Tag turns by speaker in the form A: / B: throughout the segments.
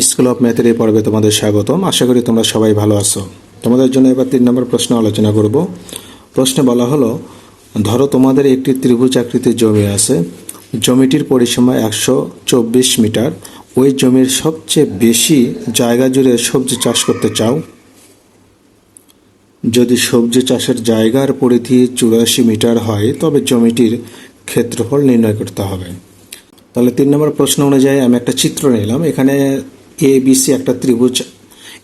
A: School of ম্যাথের এই পর্বে তোমাদের স্বাগতম। আশা করি তোমরা সবাই ভালো আছো। তোমাদের জন্য এবার তিন নম্বর প্রশ্ন আলোচনা করব। প্রশ্নে বলা হলো, ধরো তোমাদের একটি ত্রিভুজ আকৃতির জমি আছে। জমিটির পরিসীমা একশো চব্বিশ মিটার। ওই জমির সবচেয়ে বেশি জায়গা জুড়ে সবজি চাষ করতে চাও? যদি সবজি চাষের জায়গার পরিধি চুরাশি মিটার হয়, তবে জমিটির ক্ষেত্রফল নির্ণয় করতে হবে। তাহলে তিন নম্বর প্রশ্ন অনুযায়ী আমি একটা চিত্র নিলাম। এখানে এ বিসি একটা ত্রিভুজ।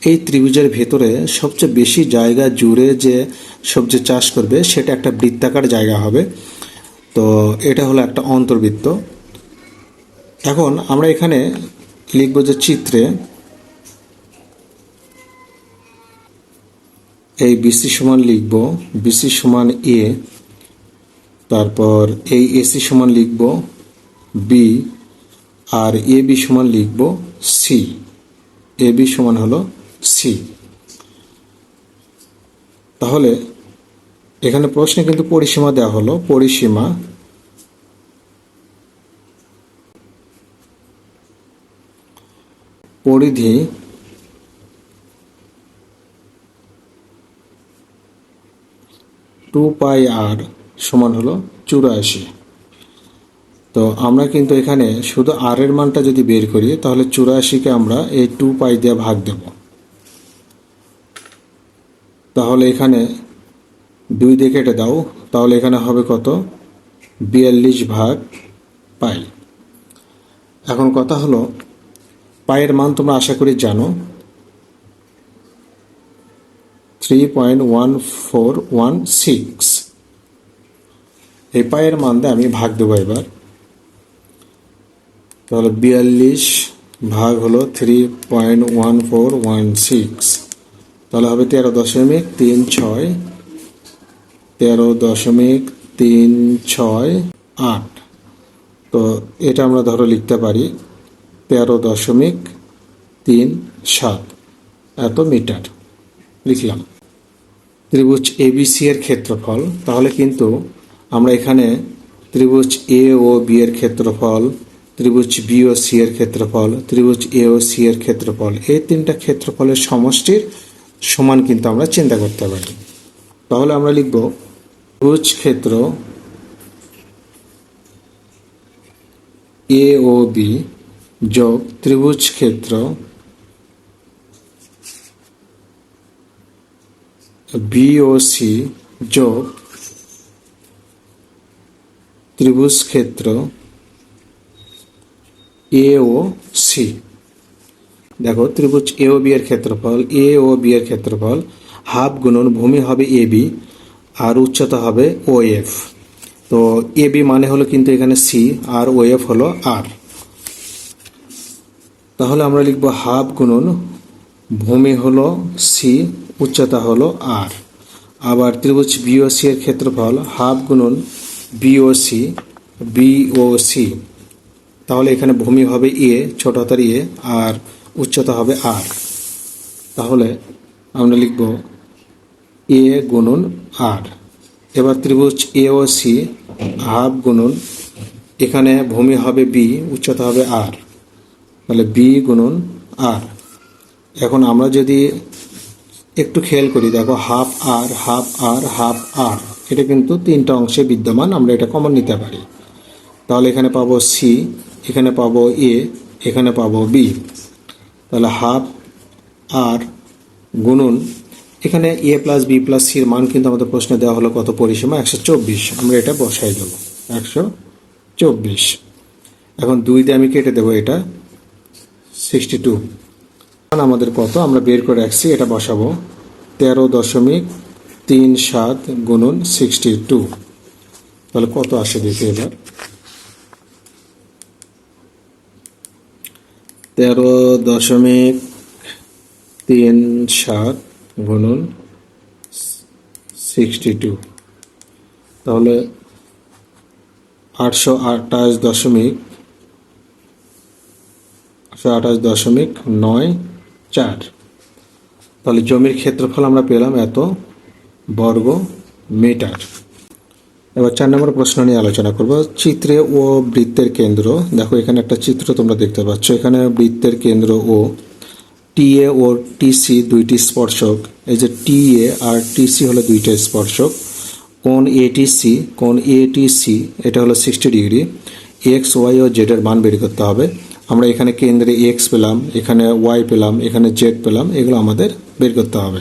A: এই ত্রিভুজের ভেতরে সবচেয়ে বেশি জায়গা জুড়ে যে সবজি চাষ করবে, সেটা একটা বৃত্তাকার জায়গা হবে। তো এটা হলো একটা অন্তর্বৃত্ত। এখন আমরা এখানে লিখব যে চিত্রে এই বিসি সমান লিখব বিসি সমান এ তারপর এই এসি সমান লিখব বি আর এ বি সমান লিখব সি এ বি সমান হলো সি। তাহলে এখানে প্রশ্নে কিন্তু পরিসীমা দেওয়া হলো, পরিসীমা পরিধি টু পাই আর সমান হলো চুরাশি। তো আমরা কিন্তু এখানে শুধু আর এর মানটা যদি বের করি, তাহলে চুরাশিকে আমরা এই টু পাই দিয়ে ভাগ দেব। তাহলে এখানে দুই দিয়ে কেটে দাও, তাহলে এখানে হবে কত? বিয়াল্লিশ ভাগ পাই। এখন কথা হলো পায়ের মান তোমরা আশা করি জানো। Three point one four one six এই পায়ের মান দিয়ে আমি ভাগ দেবো এবার। তাহলে বিয়াল্লিশ ভাগ হলো three point one four one six তাহলে হবে তেরো দশমিক তিন ছয়। তেরো দশমিক তিন ছয় আট। তো এটা আমরা ধরো লিখতে পারি, তেরো দশমিক তিন সাত। এত মিটার। লিখলাম। ত্রিভুজ এবিসি এর ক্ষেত্রফল, তাহলে কিন্তু আমরা এখানে ত্রিভুজ এ ও বি এর ক্ষেত্রফল ত্রিভুজ বি ও সি এর ক্ষেত্রফল, ত্রিভুজ এ ও সি এর ক্ষেত্রফল, এই তিনটা ক্ষেত্রফলের সমষ্টির সমান কিন্তু আমরা চিন্তা করতে পারি। তাহলে আমরা লিখব ত্রিভুজ ক্ষেত্র এ ও বি যোগ ত্রিভুজ ক্ষেত্র বি ও সি যোগ ত্রিভুজ ক্ষেত্র এ ও সি দেখো, ত্রিভুজ এ ও বি এর ক্ষেত্রফল এ ও বি এর ক্ষেত্রফল, হাফ গুণন ভূমি হবে এ বি আর উচ্চতা হবে ও এফ তো এ বি মানে হলো কিন্তু এখানে সি আর ও এফ হলো আর তাহলে আমরা লিখব হাফ গুণন ভূমি হলো সি উচ্চতা হলো আর আবার ত্রিভুজ বিওসি এর ক্ষেত্রফল, হাফ গুণন বিওসি বিওসি তাহলে এখানে ভূমি হবে এ, ছোট হাতের এ, আর উচ্চতা হবে আর। তাহলে আমরা লিখব এ গুণন আর। এবার ত্রিভুজ এ ও সি, হাফ গুণন, এখানে ভূমি হবে বি, উচ্চতা হবে আর। তাহলে বি গুণন আর। এখন আমরা যদি একটু খেয়াল করি, দেখো হাফ আর হাফ আর হাফ আর, এটা কিন্তু তিনটা অংশে বিদ্যমান, আমরা এটা কমন নিতে পারি। তাহলে এখানে পাবো সি এখানে পাবো এ, এখানে পাবো বি। তাহলে হাফ আর গুণন, এখানে এ প্লাস বি প্লাস সির মান কিন্তু আমাদের প্রশ্নে দেওয়া হলো কত পরিসীমা? একশো চব্বিশ। আমরা এটা বসাই দেবো। একশো চব্বিশ। এখন দুই দিয়ে আমি কেটে দেবো এটা, সিক্সটি টু। আমাদের কত? আমরা বের করে রাখছি, এটা বসাবো। তেরো দশমিক তিন সাত গুণন সিক্সটি টু। তাহলে কত আসে দেখি এবার? তেরো দশমিক তিন সাত গুণন সিক্সটি টু তাহলে আটশো আটাশ দশমিক, আটশো আঠাশ দশমিক নয় চার। তাহলে জমির ক্ষেত্রফল আমরা পেলাম এত বর্গ মিটার এবার চার নম্বর প্রশ্ন নিয়ে আলোচনা করব। চিত্রে ও বৃত্তের কেন্দ্র। দেখো, এখানে একটা চিত্র তোমরা দেখতে পাচ্ছ। এখানে বৃত্তের কেন্দ্র ও টিএ ও টিসি দুইটি স্পর্শক। এই যে টিএ আর টিসি হলো দুইটা স্পর্শক। কোণ এটিসি কোণ এটিসি, এটা হলো সিক্সটি ডিগ্রি। এক্স, ওয়াই ও জেড এর মান বের করতে হবে। আমরা এখানে কেন্দ্রে এক্স পেলাম, এখানে ওয়াই পেলাম, এখানে জেড পেলাম, এগুলো আমাদের বের করতে হবে।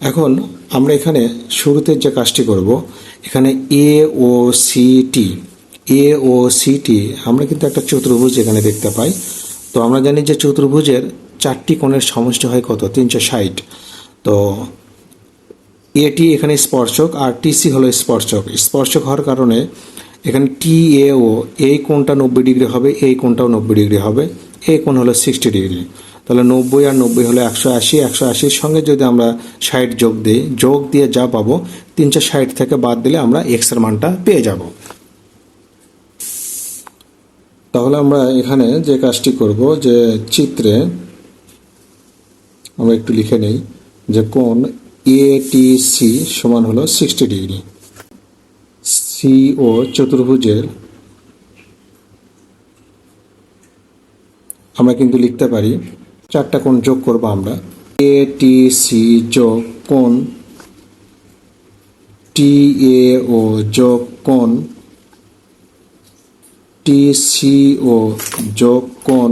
A: এখন আমরা এখানে শুরুতে যে কাজটি করব, এখানে এ ও সি টি এ ও সি টি আমরা কিন্তু একটা চতুর্ভুজ এখানে দেখতে পাই। তো আমরা জানি যে চতুর্ভুজের চারটি কোণের সমষ্টি হয় কত? তিনশো ষাট। তো এটি এখানে স্পর্শক, আর টিসি হলো স্পর্শক। স্পর্শক হওয়ার কারণে এখানে টি এ ও এই কোণটা নব্বই ডিগ্রি হবে, এই কোণটাও নব্বই ডিগ্রি হবে, এই কোণ হলো সিক্সটি ডিগ্রি। তাহলে নব্বই আর নব্বই হলো একশো আশি, একশো আশির সঙ্গে যদি আমরা ষাট যোগ দিই, যোগ দিয়ে যা পাবো, তিনশো ষাট থেকে বাদ দিলে আমরা এক্সের মানটা পেয়ে যাব। তাহলে আমরা এখানে যে কাজটি করব, যে চিত্রে আমরা একটু লিখে নেই, যে কোন এ টি সি সমান হলো সিক্সটি ডিগ্রি। সি ও চতুর্ভুজের আমরা কিন্তু লিখতে পারি চারটা কোণ যোগ করব আমরা। এ টি সি যোগ কোণ টি এ ও যোগ কোণ টি সি ও যোগ কোণ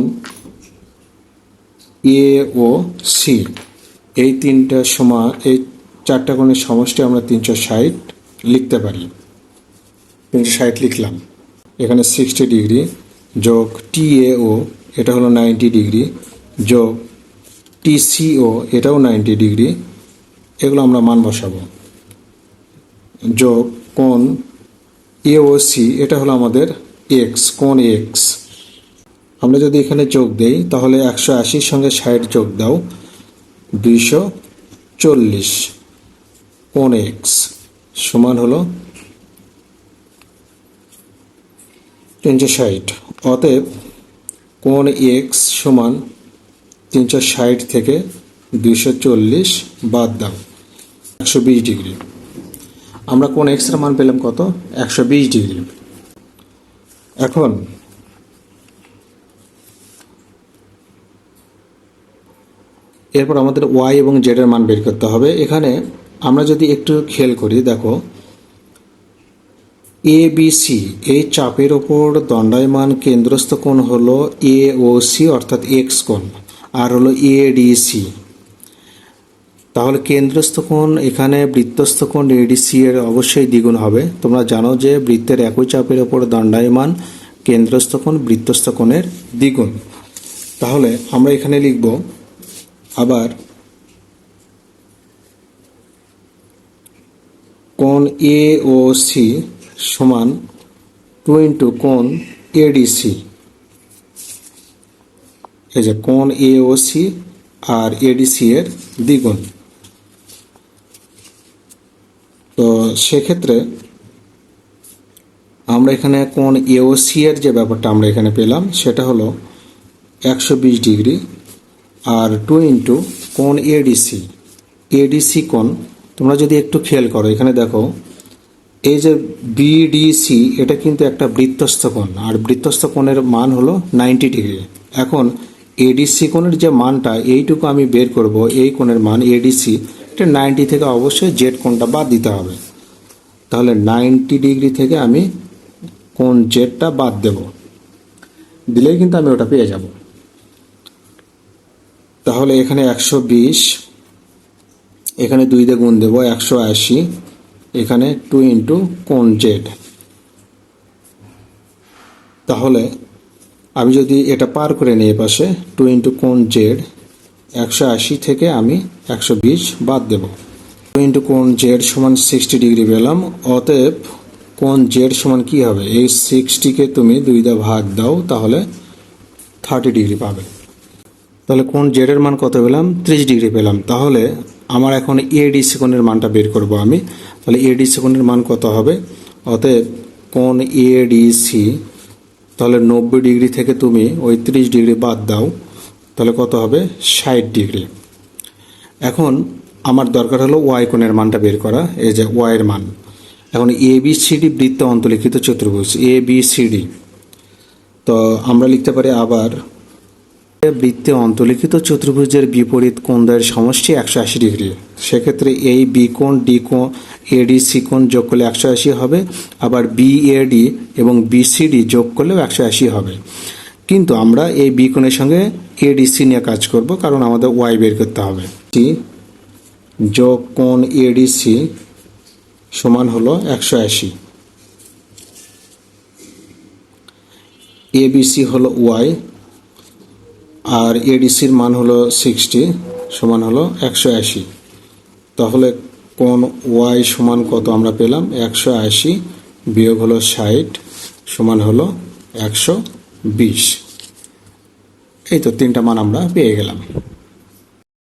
A: এ ও সি এই তিনটা সময় এই চারটা কোণের সমষ্টি আমরা তিনশো ষাট লিখতে পারি। তিনশো ষাট লিখলাম। এখানে সিক্সটি ডিগ্রি যোগ টি এ ও এটা হলো নাইনটি ডিগ্রি যোগ টি সি ও এটাও নাইনটি ডিগ্রি এগুলো আমরা মান বসাবো। যোগ কোণ এ ও সি এটা হলো আমাদের এক্স কোণ এক্স আমরা যদি এখানে যোগ দেই, তাহলে একশো আশির সঙ্গে ষাট যোগ দাও, দুইশো চল্লিশ, কোণ এক্স সমান হলো তিনশো ষাট। অতএব কোণ এক্স সমান তিনশো ষাট থেকে দুইশো চল্লিশ বাদ দাও। একশো বিশ ডিগ্রি। আমরা কোন এক্সের মান পেলাম কত? একশো বিশ ডিগ্রি। এখন এরপর আমাদের ওয়াই এবং জেড এর মান বের করতে হবে। এখানে আমরা যদি একটু খেয়াল করি, দেখো এ বি সি এই চাপের ওপর দণ্ডায়মান কেন্দ্রস্থ কোণ হলো এ ও সি অর্থাৎ এক্স কোণ। আর হলো এ ডি সি তাহলে কেন্দ্রস্থ কোণ এখানে বৃত্তস্থ কোণ এডিসি এর অবশ্যই দ্বিগুণ হবে। তোমরা জানো যে বৃত্তের একই চাপের ওপর দণ্ডায়মান কেন্দ্রস্থ কোণ বৃত্তস্থ কোণের দ্বিগুণ। তাহলে আমরা এখানে লিখব আবার কোণ এ ও সি সমান টু ইন্টু কোণ এডিসি এই যে কোণ A O C R ADC এর দ্বিগুণ। তো সেক্ষেত্রে আমরা এখানে কোণ এওসি এর যে ব্যাপারটা আমরা এখানে পেলাম, সেটা হলো একশো বিশ ডিগ্রি আর টু ইন্টু কোণ এডিসি এডিসি কোণ তোমরা যদি একটু খেয়াল করো, এখানে দেখো, এই যে বিডিসি এটা কিন্তু একটা বৃত্তস্থ কোণ, আর বৃত্তস্থ কোণের মান হলো নাইনটি ডিগ্রি। এখন এডিসি কোণের যে মানটা, এইটুকু আমি বের করব, এই কোণের মান এডিসি এটা নাইনটি থেকে অবশ্যই জেড কোণটা বাদ দিতে হবে। তাহলে নাইনটি ডিগ্রি থেকে আমি কোন জেডটা বাদ দেব। দিলেই কিন্তু আমি ওটা পেয়ে যাব। তাহলে এখানে একশো বিশ, এখানে দুই দিয়ে গুণ দেবো একশো আশি, এখানে টু ইন্টু কোন জেড তাহলে আমি যদি এটা পার করে নিই পাশে টু ইন্টু কোন জেড একশো আশি থেকে আমি একশো বিশ বাদ দেব। টু ইন্টু কোন জেড সমান সিক্সটি ডিগ্রি পেলাম, অতএব কোন জেড সমান কি হবে? এই সিক্সটিকে তুমি দুই দা ভাগ দাও, তাহলে থার্টি ডিগ্রি পাবে। তাহলে কোন জেড এর মান কত পেলাম? ত্রিশ ডিগ্রি পেলাম। তাহলে আমার এখন এডিসি কোণের মানটা বের করব আমি। তাহলে এডিসি কোণের মান কত হবে? অতএব কোন এডিসি তাহলে নব্বই ডিগ্রি থেকে তুমি ওই ত্রিশ ডিগ্রি বাদ দাও, তাহলে কত হবে? ষাট ডিগ্রি। এখন আমার দরকার হলো ওয়াই কোণের মানটা বের করা, এই যে ওয়াইয়ের মান। এখন এ বি সি ডি বৃত্ত অন্তলিখিত চতুর্ভুজ এ বি সি ডি তো আমরা লিখতে পারি আবার বৃত্তে অন্তলিখিত চতুর্ভুজের বিপরীত কোণদ্বয়ের সমষ্টি একশো আশি ডিগ্রি। সেক্ষেত্রে এই বি কোণ ডি কোণ এডি সি কোণ যোগ করলে একশো আশি হবে, আবার বি এডি এবং বিসিডি যোগ করলেও একশো আশি হবে। কিন্তু আমরা এই বি কোণের সঙ্গে এডিসি নিয়ে কাজ করব, কারণ আমাদের ওয়াই বের করতে হবে। যোগ কোণ এডিসি সমান হলো একশো আশি। এবিসি হলো ওয়াই আর এডিসির মান হলো সিক্সটি সমান হলো একশো আশি। তাহলে কোন ওয়াই সমান কত আমরা পেলাম? একশো আশি বিয়োগ হলো ষাট সমান হলো একশো বিশ। এই তো তিনটা মান আমরা পেয়ে গেলাম।